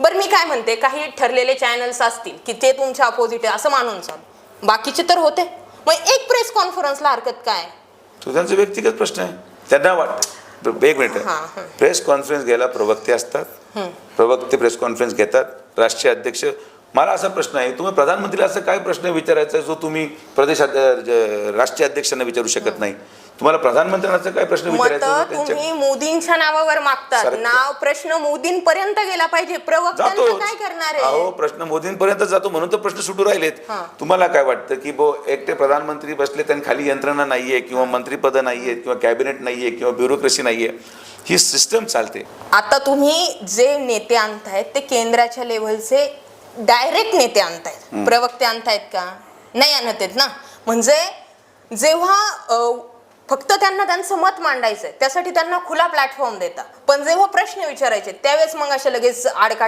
बरं मी काय म्हणते? काही ठरलेले चॅनल्स असतील की ते तुमच्या अपोजिट आहे असं मानून चाल. बाकीचे तर होते. मग एक प्रेस कॉन्फरन्सला हरकत काय? तो त्यांचा व्यक्तिगत प्रश्न आहे. त्यांना वाटतं. एक मिनिट. प्रेस कॉन्फरन्स घ्यायला प्रवक्ते असतात. प्रवक्ते प्रेस कॉन्फरन्स घेतात. राष्ट्रीय अध्यक्ष मला असा प्रश्न आहे. तुम्ही प्रधानमंत्रीला असं काय प्रश्न विचारायचा जो तुम्ही प्रदेश राष्ट्रीय अध्यक्षांना विचारू शकत नाही? तुम्हाला प्रधानमंत्र्यांना असं काय प्रश्न मत तुम्ही मोदींच्या नावावर मागतात. नाव प्रश्न मोदींपर्यंत गेला पाहिजे. प्रवक्त्यांचं जातो. काय करणार अहो आहे प्रश्न मोदींपर्यंत जातो म्हणून तर प्रश्न सुटू राहिलेत. तुम्हाला काय वाटतं की बो एकटे प्रधानमंत्री बसले त्यांनी खाली यंत्रणा नाहीये किंवा मंत्रीपदं नाहीये किंवा कॅबिनेट नाहीये किंवा ब्युरोक्रेसी नाहीये ही सिस्टम चालते. आता तुम्ही जे नेते आणतायत ते केंद्राच्या लेव्हलचे डायरेक्ट नेते आणतायत. प्रवक्ते आणतायत का? नाही आणत आहेत ना? म्हणजे जेव्हा फक्त त्यांना त्यांचं मत मांडायचंय. त्यासाठी त्यांना खुला प्लॅटफॉर्म देता पण जेव्हा प्रश्न विचारायचे त्यावेळेस मग असे लगेच आडकाठी